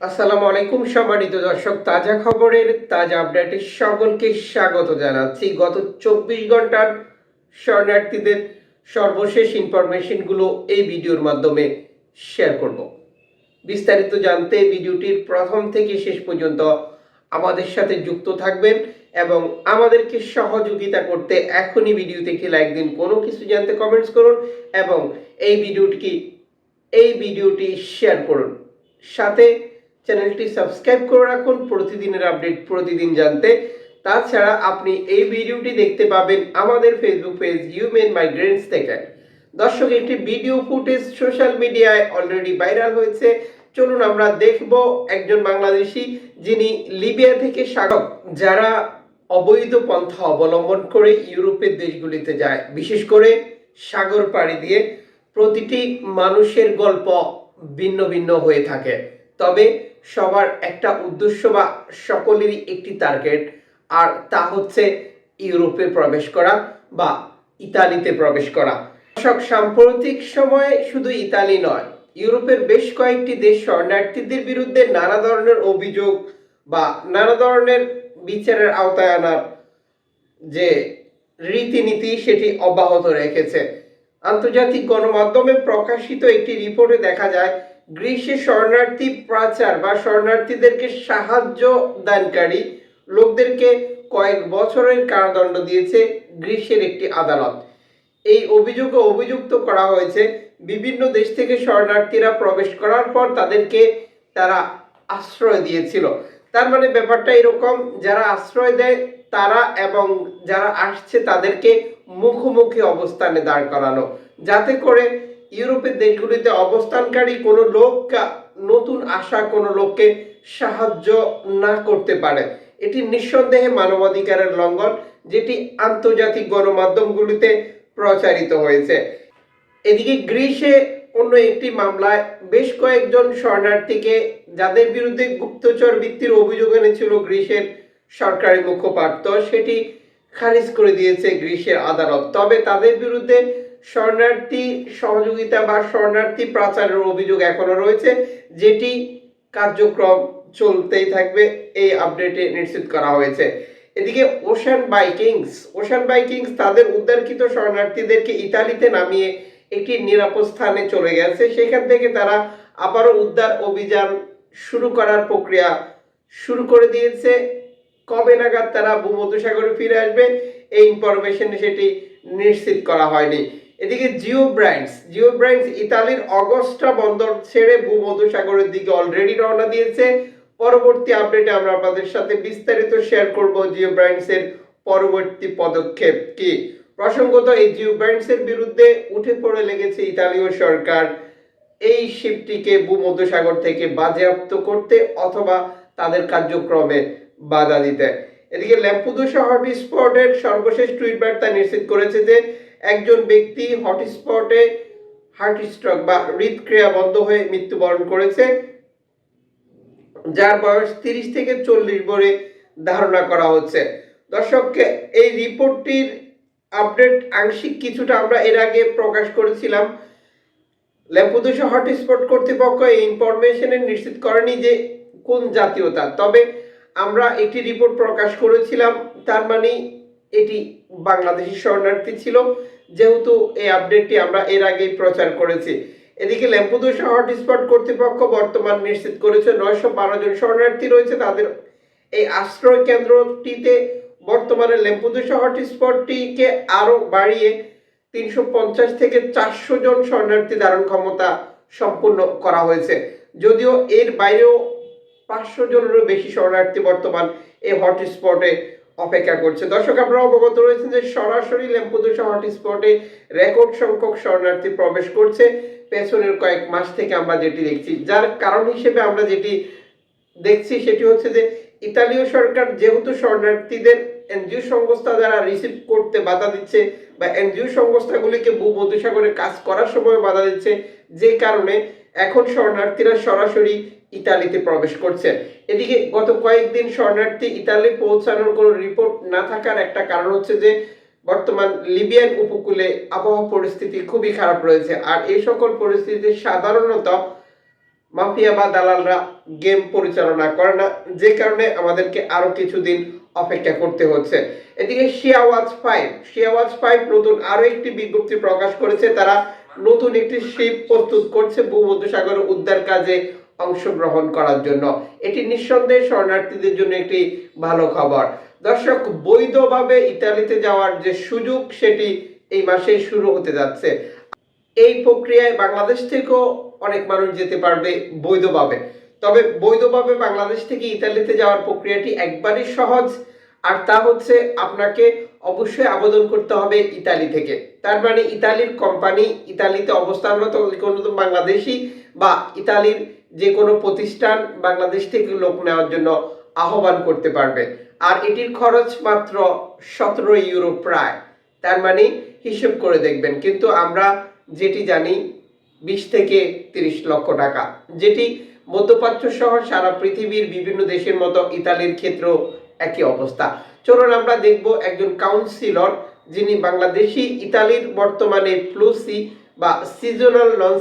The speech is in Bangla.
আসসালামু আলাইকুম সম্মানিত দর্শক, তাজা খবরের তাজা আপডেটে সকলকে স্বাগত জানাচ্ছি। গত চব্বিশ ঘণ্টার শরণার্থীদের সর্বশেষ ইনফরমেশনগুলো এই ভিডিওর মাধ্যমে শেয়ার করব। বিস্তারিত জানতে ভিডিওটির প্রথম থেকে শেষ পর্যন্ত আমাদের সাথে যুক্ত থাকবেন এবং আমাদেরকে সহযোগিতা করতে এখনই ভিডিওতে একটি লাইক দিন, কোনো কিছু জানতে কমেন্টস করুন এবং এই ভিডিওটি এই ভিডিওটি শেয়ার করুন। সাথে চ্যানেলটি সাবস্ক্রাইব করে রাখুন। প্রতিদিনের আপডেট প্রতিদিন জানতে। তাছাড়া আপনি এই ভিডিওটি দেখতে পাবেন আমাদের ফেসবুক পেজ হিউম্যান মাইগ্রেন্টস থেকে। দর্শক, একটি ভিডিও ফুটেজ সোশ্যাল মিডিয়ায় অলরেডি ভাইরাল হয়েছে। চলুন আমরা দেখব একজন বাংলাদেশি যিনি লিবিয়া থেকে স্বাগত। যারা অবৈধ পন্থা অবলম্বন করে ইউরোপের দেশগুলিতে যায়। বিশেষ করে সাগর পাড়ি দিয়ে প্রতিটি মানুষের গল্প ভিন্ন ভিন্ন হয়ে থাকে। তবে সবার একটা উদ্দেশ্য বা সকলেরই একটি টার্গেট আর তা হচ্ছে ইউরোপে প্রবেশ করা বা ইতালিতে প্রবেশ করা। দর্শক, সাম্প্রতিক সময়ে শুধু ইতালি নয়, ইউরোপের বেশ কয়েকটি দেশ শরণার্থীদের বিরুদ্ধে নানা ধরনের অভিযোগ বা নানা ধরনের বিচারের আওতায় আনার যে রীতিনীতি, সেটি অব্যাহত রেখেছে। আন্তর্জাতিক গণমাধ্যমে প্রকাশিত একটি রিপোর্টে দেখা যায় গ্রীষ্মে শরণার্থী প্রাচার বা শরণার্থীদেরকে সাহায্য দানকারী লোকদেরকে কয়েক বছরের কারাদণ্ড দিয়েছে গ্রীষ্মের একটি আদালত। এই অভিযোগে অভিযুক্ত করা হয়েছে বিভিন্ন দেশ থেকে শরণার্থীরা প্রবেশ করার পর তাদেরকে তারা আশ্রয় দিয়েছিল। তার মানে ব্যাপারটা এরকম, যারা আশ্রয় দেয় তারা এবং যারা আসছে তাদেরকে মুখোমুখি অবস্থানে দাঁড় করানো, যাতে করে ইউরোপের দেশগুলিতে অবস্থানকারী কোনো লোক নতুন আসা কোনো লোককে সাহায্য না করতে পারে। এটি নিঃসন্দেহে মানবাধিকারের লঙ্ঘন, যেটি আন্তর্জাতিক গণমাধ্যমগুলিতে প্রচারিত হয়েছে। এদিকে গ্রিসে অন্য একটি মামলায় বেশ কয়েকজন শরণার্থীকে, যাদের বিরুদ্ধে গুপ্তচর বৃত্তির অভিযোগ এনেছিল গ্রিসের সরকারি মুখপাত্র, সেটি খারিজ করে দিয়েছে গ্রিসের আদালত। তবে তাদের বিরুদ্ধে শরণার্থী সহযোগিতা বা শরণার্থী পাচারের অভিযোগ এখনও রয়েছে, যেটি কার্যক্রম চলতেই থাকবে, এই আপডেটে নিশ্চিত করা হয়েছে। এদিকে ওশান বাইকিংস ওশান বাইকিংস তাদের উদ্ধারকৃত শরণার্থীদেরকে ইতালিতে নামিয়ে একটি নিরাপদ স্থানে চলে গেছে। সেখান থেকে তারা আবারও উদ্ধার অভিযান শুরু করার প্রক্রিয়া শুরু করে দিয়েছে। কবে নাগাদ তারা ভূমধ্যসাগরে ফিরে আসবে, এই ইনফরমেশন সেটি নিশ্চিত করা হয়নি। এদিকে জিও ব্র্যান্ডস জিও ব্র্যান্ডস ইতালির অগস্টা বন্দর ছেড়ে ভূমধ্যসাগরের দিকে অলরেডি রওনা দিয়েছে। পরবর্তী আপডেটে আমরা আপনাদের সাথে বিস্তারিত শেয়ার করব জিও ব্র্যান্ডসের পরবর্তী পদক্ষেপ কি। প্রসঙ্গত, এই জিও ব্র্যান্ডসের বিরুদ্ধে উঠে পড়ে লেগেছে ইতালীয় সরকার। এই শিপটিকে ভূমধ্যসাগর থেকে বাজেয়াপ্ত করতে অথবা তাদের কার্যক্রমে বাধা দিতে। এদিকে ল্যাম্পুদোসা হটস্পটের সর্বশেষ টুইট বার্তা নিশ্চিত করেছে যে একজন ব্যক্তি হটস্পটে হার্ট স্ট্রোক বা হৃদক্রিয়া বন্ধ হয়ে মৃত্যুবরণ করেছে, যার বয়স তিরিশ থেকে চল্লিশ বলে ধারণা করা হচ্ছে। দর্শককে এই রিপোর্টটির আপডেট আংশিক কিছুটা আমরা এর আগে প্রকাশ করেছিলাম। ল্যাম্পুদোসা হটস্পট কর্তৃপক্ষ এই ইনফরমেশনের নিশ্চিত করেনি যে কোন জাতীয়তা। তবে আমরা একটি রিপোর্ট প্রকাশ করেছিলাম, তার মানে এটি বাংলাদেশি শরণার্থী ছিল। যেহেতু এই আপডেটটি আমরা এর আগেই প্রচার করেছি। এদিকে ল্যাম্পুদোসা হটস্পট কর্তৃপক্ষ বর্তমান নিশ্চিত করেছে, নয়শো বারো জন শরণার্থী রয়েছে তাদের এই আশ্রয় কেন্দ্রটিতে। বর্তমানে ল্যাম্পুদোসা হটস্পটটিকে আরও বাড়িয়ে তিনশো পঞ্চাশ থেকে চারশো জন শরণার্থী ধারণ ক্ষমতা সম্পূর্ণ করা হয়েছে। যদিও এর বাইরেও পাঁচশো জনেরও বেশি শরণার্থী বর্তমান এই হটস্পটে অপেক্ষা করছে। দর্শক, আপনারা অবগত রয়েছেন যে সরাসরি ল্যাম্পুদোসা হটস্পটে রেকর্ড সংখ্যক শরণার্থী প্রবেশ করছে। পেছনের কয়েক মাস থেকে আমরা যেটি দেখছি, যার কারণ হিসেবে আমরা যেটি দেখছি সেটি হচ্ছে যে ইতালীয় সরকার যেহেতু শরণার্থীদের এনজিও সংস্থা দ্বারা রিসিভ করতে বাধা দিচ্ছে বা এনজিও সংস্থাগুলিকে ভূমধ্যসাগরে কাজ করার সময় বাধা দিচ্ছে, যে কারণে এখন শরণার্থীরা সরাসরি ইতালিতে প্রবেশ করছে। এদিকে গত কয়েকদিন শরণার্থী ইতালি পৌঁছানোর কোনো রিপোর্ট না থাকার একটা কারণ হচ্ছে যে, বর্তমান লিবিয়ান উপকূলে আবহাওয়া পরিস্থিতি খুবই খারাপ রয়েছে। আর এই সকল পরিস্থিতিতে সাধারণত মাফিয়া বা দালালরা গেম পরিচালনা করে না, যে কারণে আমাদেরকে আরও কিছুদিন অপেক্ষা করতে হচ্ছে। এদিকে শিয়াওয়াজ ফাইভ শিয়াওয়াজ ফাইভ নতুন আরও একটি বিজ্ঞপ্তি প্রকাশ করেছে। তারা নতুন একটি শিপ প্রস্তুত করছে ভূমধ্যসাগর উদ্ধার কাজে অংশগ্রহণ করার জন্য। এটি নিঃসন্দেহে শরণার্থীদের জন্য একটি ভালো খবর। দর্শক, বৈধভাবে ইতালিতে যাওয়ার যে সুযোগ, সেটি এই মাসে শুরু হতে যাচ্ছে। এই প্রক্রিয়ায় বাংলাদেশ থেকেও অনেক মানুষ যেতে পারবে বৈধভাবে। তবে বৈধভাবে বাংলাদেশ থেকে ইতালিতে যাওয়ার প্রক্রিয়াটি একবারই সহজ, আর তা হচ্ছে আপনাকে অবশ্যই আবেদন করতে হবে ইতালি থেকে। তার মানে ইতালির কোম্পানি ইতালিতে অবস্থানরত কোনো বাংলাদেশি বা ইতালির যে কোনো প্রতিষ্ঠান বাংলাদেশ থেকে লোক নেওয়ার জন্য আহ্বান করতে পারবে। আর এটির খরচ মাত্র সতেরো ইউরো প্রায়। তার মানে হিসেব করে দেখবেন। কিন্তু আমরা যেটি জানি বিশ থেকে তিরিশ লক্ষ টাকা। যেটি মধ্যপ্রাচ্য সহ সারা পৃথিবীর বিভিন্ন দেশের মতো ইতালির ক্ষেত্রেও একই অবস্থা। চলুন আমরা দেখব একজন কাউন্সিলর যিনি বাংলাদেশি, ইতালির বর্তমানে প্লুসি বা সিজনাল নন